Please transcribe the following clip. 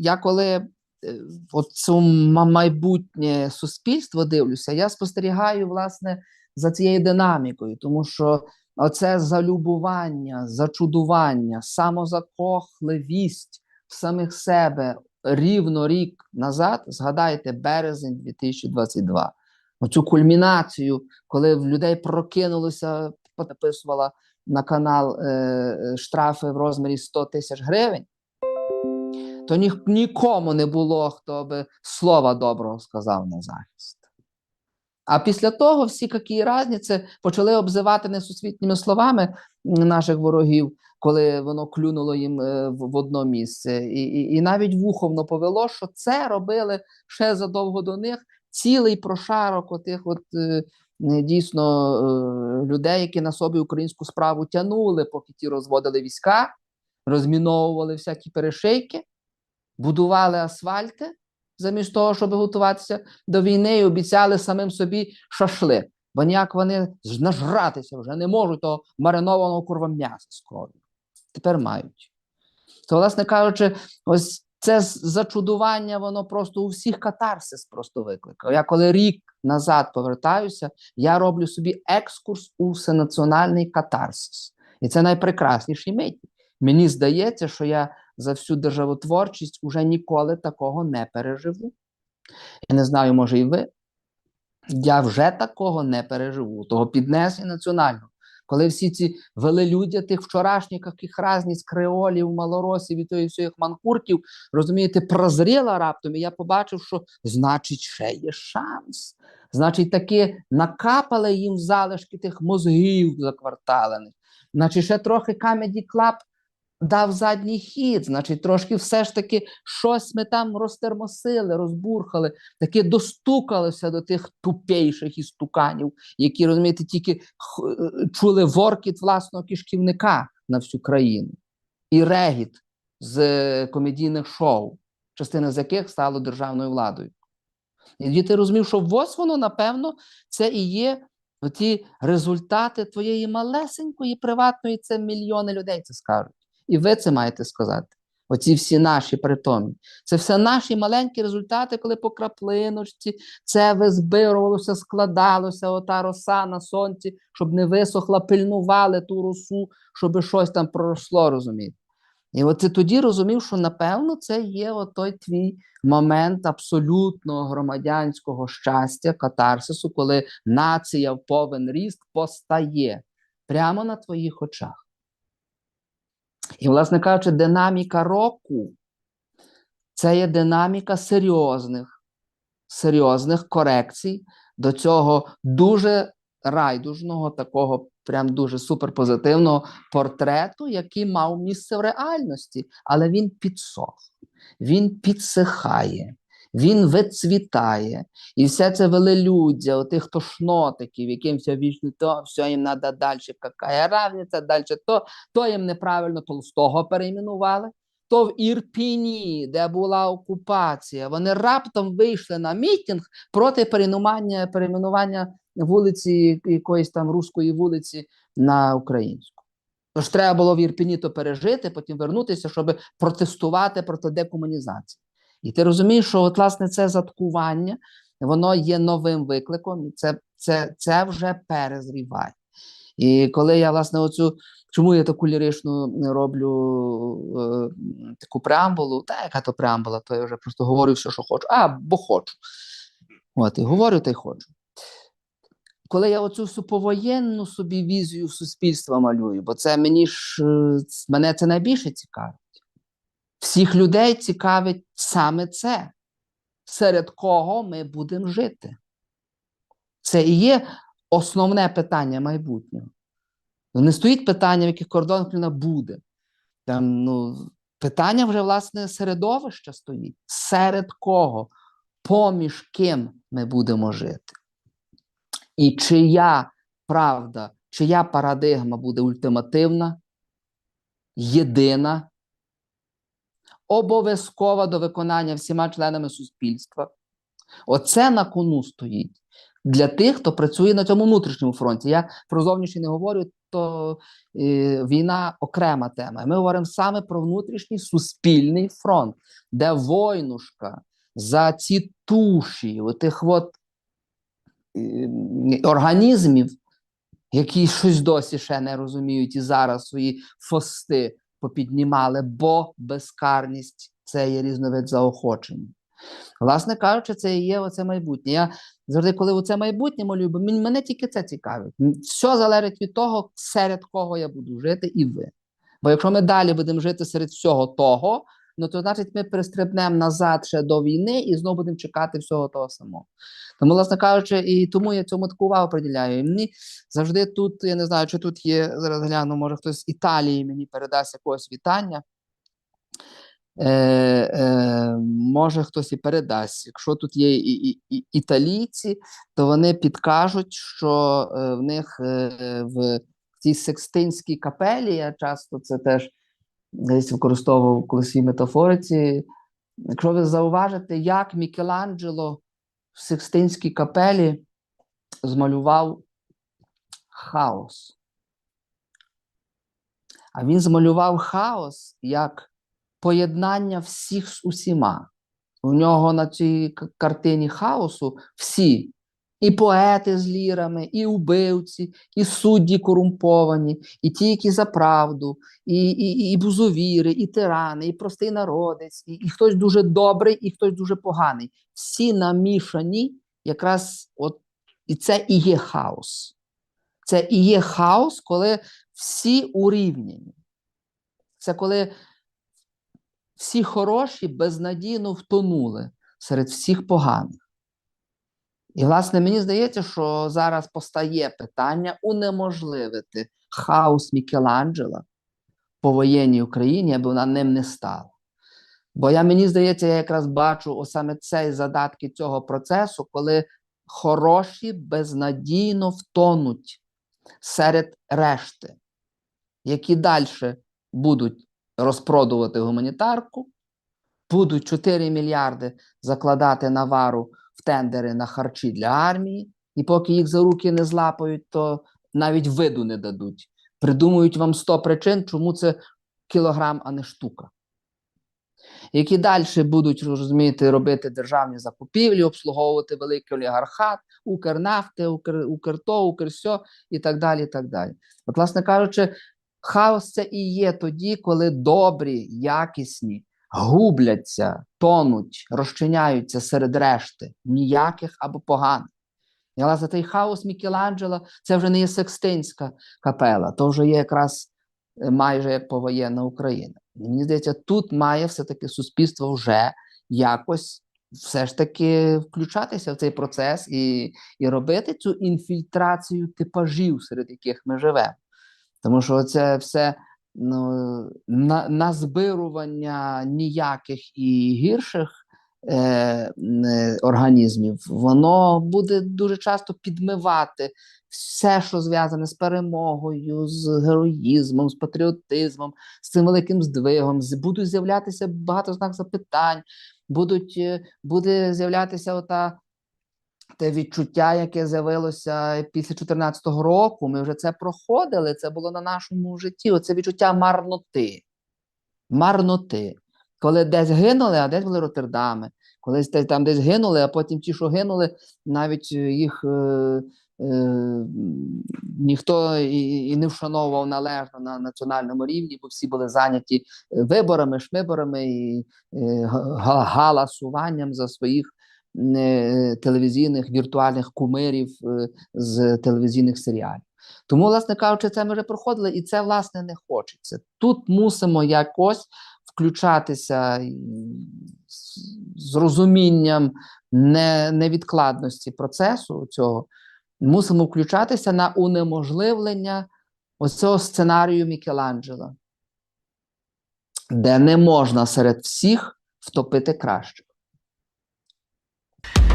я коли е, от цю ма- майбутнє суспільство дивлюся, я спостерігаю власне за цією динамікою, тому що оце залюбування, зачудування, самозакохливість в самих себе рівно рік назад, згадайте, березень 2022. Оцю кульмінацію, коли в людей прокинулося, написувала на канал е, е, штрафи в розмірі 100 тисяч гривень, то ні, нікому не було, хто би слова доброго сказав на захист. А після того всі які разниці почали обзивати несусвітніми словами наших ворогів, коли воно клюнуло їм е, в, одно місце. І, і, і навіть вуховно повело, що це робили ще задовго до них цілий прошарок отих от, е, дійсно е, людей, які на собі українську справу тянули, поки ті розводили війська, розміновували всякі перешийки, будували асфальти, замість того, щоб готуватися до війни, і обіцяли самим собі шашлик. Бо ніяк вони нажратися вже не можуть того маринованого курва м'яса з кров'ю. Тепер мають. То, власне кажучи, ось це зачудування, воно просто у всіх катарсис просто викликає. Я коли рік назад повертаюся, я роблю собі екскурс у всенаціональний катарсис. І це найпрекрасніші миті. Мені здається, що я за всю державотворчість уже ніколи такого не переживу. Я не знаю, може, і ви. Я вже такого не переживу, того піднесення національного. Коли всі ці велелюдя тих вчорашніх яких разниць креолів, малоросів і тої всіх манкуртів, розумієте, прозріла раптом, і я побачив, що значить, ще є шанс. Значить, таки накапали їм залишки тих мозгів закварталених. Значить, ще трохи Comedy Club дав задній хід, значить, трошки все ж таки щось ми там розтермосили, розбурхали, таки достукалися до тих тупейших істуканів, які, розумієте, тільки е, чули воркіт власного кишківника на всю країну і регіт з е, комедійних шоу, частина з яких стало державною владою. І ти розумів, що ось воно, напевно, це і є ті результати твоєї малесенької приватної, це мільйони людей це скажуть. І ви це маєте сказати. Оці всі наші притомі. Це все наші маленькі результати, коли по краплиночці це визбирувалося, складалося, ота роса на сонці, щоб не висохла, пильнували ту росу, щоб щось там проросло, розумієте. І от ти тоді розумів, що напевно це є отой твій момент абсолютного громадянського щастя, катарсису, коли нація в повен ріст постає прямо на твоїх очах. І, власне кажучи, динаміка року це є динаміка серйозних, серйозних корекцій до цього дуже райдужного, такого прям дуже суперпозитивного портрету, який мав місце в реальності, але він підсох, він підсихає. Він вицвітає, і все це велелюддя, отих тошнотиків, яким все вічно то, все їм треба далі, какая разниця, далі то, то їм неправильно Толстого перейменували, то в Ірпіні, де була окупація, вони раптом вийшли на мітинг проти перейменування, перейменування вулиці, якоїсь там руської вулиці на українську. Тож треба було в Ірпіні то пережити, потім вернутися, щоб протестувати проти декомунізації. І ти розумієш, що от, власне це заткування, воно є новим викликом, і це, це, це вже перезріває. І коли я, власне, оцю, чому я таку ліричну роблю е, таку преамбулу, та яка то преамбула, то я вже просто говорю все, що хочу. А, бо хочу. От, і говорю, та й хочу. Коли я оцю всю повоєнну собі візію суспільства малюю, бо це мені ж е, мене це найбільше цікавить. Всіх людей цікавить саме це, серед кого ми будемо жити. Це і є основне питання майбутнього. Не стоїть питання, в яких кордонах Україна буде. Там, ну, питання вже, власне, середовища стоїть. Серед кого, поміж ким ми будемо жити. І чия правда, чия парадигма буде ультимативна, єдина, обов'язкова до виконання всіма членами суспільства. Оце на кону стоїть для тих, хто працює на цьому внутрішньому фронті. Я про зовнішній не говорю, то е, війна окрема тема. Ми говоримо саме про внутрішній суспільний фронт, де войнушка за ці туші, отих от е, організмів, які щось досі ще не розуміють і зараз свої фости попіднімали, бо безкарність це є різновид заохочення. Власне кажучи, це і є оце майбутнє. Я завжди, коли оце майбутнє молю, бо мене тільки це цікавить. Все залежить від того, серед кого я буду жити, і ви. Бо якщо ми далі будемо жити серед всього того, ну то значить ми перестрибнемо назад ще до війни і знову будемо чекати всього того самого. Тому, власне кажучи, і тому я цьому таку увагу приділяю. І мені завжди тут, я не знаю, чи тут є, зараз гляну, може хтось з Італії мені передасть якогось вітання. Е, е, може хтось і передасть. Якщо тут є і, і, і італійці, то вони підкажуть, що е, в них е, в цій секстинській капелі, я часто це теж десь використовував колись в метафориці. Якщо ви зауважите, як Мікеланджело в Секстинській капелі змалював хаос. А він змалював хаос як поєднання всіх з усіма. У нього на цій картині хаосу всі. І поети з лірами, і убивці, і судді корумповані, і ті, які за правду, і, і, і бузовіри, і тирани, і простий народець, і, і хтось дуже добрий, і хтось дуже поганий. Всі намішані, якраз от, і це і є хаос. Це і є хаос, коли всі урівняні. Це коли всі хороші безнадійно втонули серед всіх поганих. І, власне, мені здається, що зараз постає питання унеможливити хаос Мікеланджела по воєнній Україні, аби вона ним не стала. Бо я мені здається, я якраз бачу саме цей задатки цього процесу, коли хороші безнадійно втонуть серед решти, які далі будуть розпродувати гуманітарку, будуть 4 мільярди закладати на вару тендери на харчі для армії, і поки їх за руки не злапають, то навіть виду не дадуть. Придумують вам 100 причин, чому це кілограм, а не штука. Які далі будуть розумієте, робити державні закупівлі, обслуговувати великий олігархат, Укрнафти, Укр, Укрто, Укрсьо і так далі. і так далі. От, власне кажучи, хаос це і є тоді, коли добрі, якісні губляться, тонуть, розчиняються серед решти, ніяких або поганих. І власне той хаос Мікеланджело це вже не є секстинська капела, то вже є якраз е, майже як повоєнна Україна. Мені здається, тут має все-таки суспільство вже якось все ж таки включатися в цей процес і, і робити цю інфільтрацію типажів, серед яких ми живемо. Тому що це все ну, на, назбирування ніяких і гірших е, е, організмів, воно буде дуже часто підмивати все, що зв'язане з перемогою, з героїзмом, з патріотизмом, з цим великим здвигом. Будуть з'являтися багато знак запитань, будуть, е, буде з'являтися ота те відчуття, яке з'явилося після 2014 року, ми вже це проходили, це було на нашому житті. Оце відчуття марноти. Марноти. Коли десь гинули, а десь були Роттердами. Колись там десь гинули, а потім ті, що гинули, навіть е, їх е, е, ніхто і, і не вшановував належно на національному рівні, бо всі були зайняті виборами, шмиборами і е, га- га- галасуванням за своїх телевізійних віртуальних кумирів е, з телевізійних серіалів. Тому, власне кажучи, це ми вже проходили, і це власне не хочеться. Тут мусимо якось включатися з- розумінням невідкладності процесу цього. Мусимо включатися на унеможливлення ось цього сценарію Мікеланджела, де не можна серед всіх втопити краще. you